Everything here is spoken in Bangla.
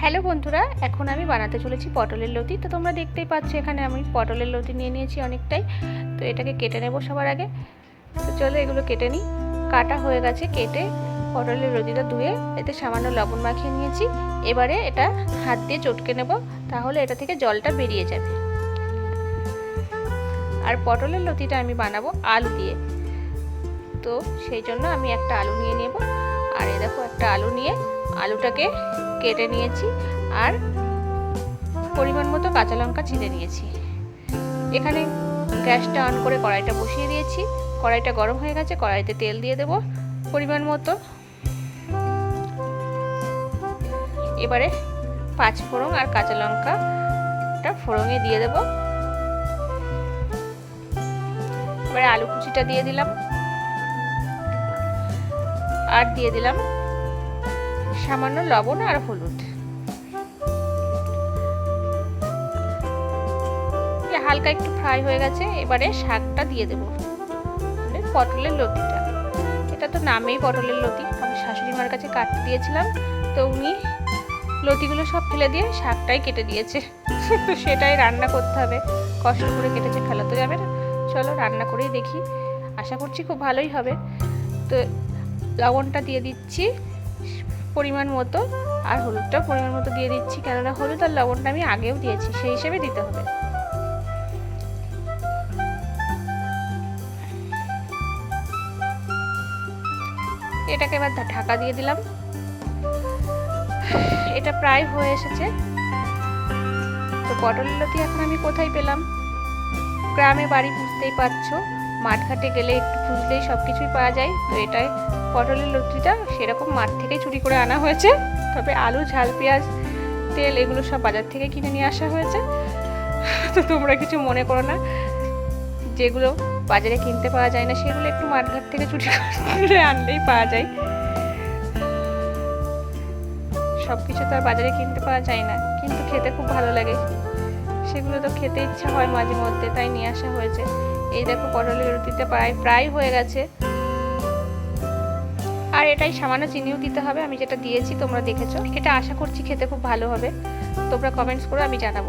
হ্যালো বন্ধুরা, এখন আমি বানাতে চলেছি পটলের লতি। তো তোমরা দেখতেই পাচ্ছ, এখানে আমি পটলের লতি নিয়ে নিয়েছি অনেকটাই। তো এটাকে কেটে নেব সবার আগে। তো চলো এগুলো কেটে নিই। কাটা হয়ে গেছে কেটে পটলের লতিটা ধুয়ে এতে সামান্য লবণ মাখিয়ে নিয়েছি। এবারে এটা হাত দিয়ে চটকে নেব, তাহলে এটা থেকে জলটা বেরিয়ে যাবে। আর পটলের লতিটা আমি বানাবো আলু দিয়ে। তো সেই জন্য আমি একটা আলু নিয়ে নেব। আর এ দেখো, একটা আলু নিয়ে আলুটাকে কেটে নিয়েছি আর পরিমাণ মতো কাঁচা লঙ্কা ছিঁড়ে নিয়েছি। এখানে গ্যাসটা অন করে কড়াইটা বসিয়ে দিয়েছি। কড়াইটা গরম হয়ে গেছে, কড়াইতে তেল দিয়ে দেব পরিমাণ মতো। এবারে পাঁচ ফোড়ন আর কাঁচা লঙ্কাটা ফোড়ঙে দিয়ে দেব। এবারে আলু কুচিটা দিয়ে দিলাম। আর দিয়ে দিলাম সামান্য লবণ আর হলুদ। হালকা একটু ফ্রাই হয়ে গেছে, এবারে শাকটা দিয়ে দেবো। মানে পটলের লতিটা। এটা তো নামেই পটলের লতি। আমি শাশুড়ি মার কাছে কাটতে দিয়েছিলাম, তো উনি লতিগুলো সব ফেলে দিয়ে শাকটাই কেটে দিয়েছে। তো সেটাই রান্না করতে হবে। কষ্ট করে কেটেছে, ফেলা তো যাবে না। চলো রান্না করেই দেখি। আশা করছি খুব ভালোই হবে। তো লবণটা দিয়ে দিচ্ছি। পরিমাণ মতো আর হলুদটা পরিমাণ মতো দিয়ে দিচ্ছি। কেননা হলুদ আর লবণটা আমি আগেও দিয়েছি, সেই হিসেবে দিতে হবে। এটাকে এবার ঢাকা দিয়ে দিলাম। এটা প্রায় হয়ে এসেছে। তো পটল লতি এখন আমি কোথায় পেলাম? গ্রামে বাড়ি বুঝতেই পারছ। মাঠঘাটে গেলে একটু খুঁজলেই সব কিছুই পাওয়া যায়। তো এটাই পটলের লতিটা সেরকম মাঠ থেকেই চুরি করে আনা হয়েছে। তবে আলু, ঝাল, পেঁয়াজ, তেল এগুলো সব বাজার থেকে কিনে নিয়ে আসা হয়েছে। তো তোমরা কিছু মনে করো না, যেগুলো বাজারে কিনতে পাওয়া যায় না সেগুলো একটু মাঠঘাট থেকে চুরি করে আনলেই পাওয়া যায়। সব কিছু তো আর বাজারে কিনতে পাওয়া যায় না, কিন্তু খেতে খুব ভালো লাগে। সেগুলো তো খেতে ইচ্ছা হয় মাঝে মধ্যে, তাই নিয়ে আসা হয়েছে। এই দেখো পটলের রুটিতে প্রায় প্রায় হয়ে গেছে। আর এটাই সামান্য চিনিও দিতে হবে, আমি যেটা দিয়েছি তোমরা দেখেছ। এটা আশা করছি খেতে খুব ভালো হবে। তোমরা কমেন্টস করে, আমি জানাব।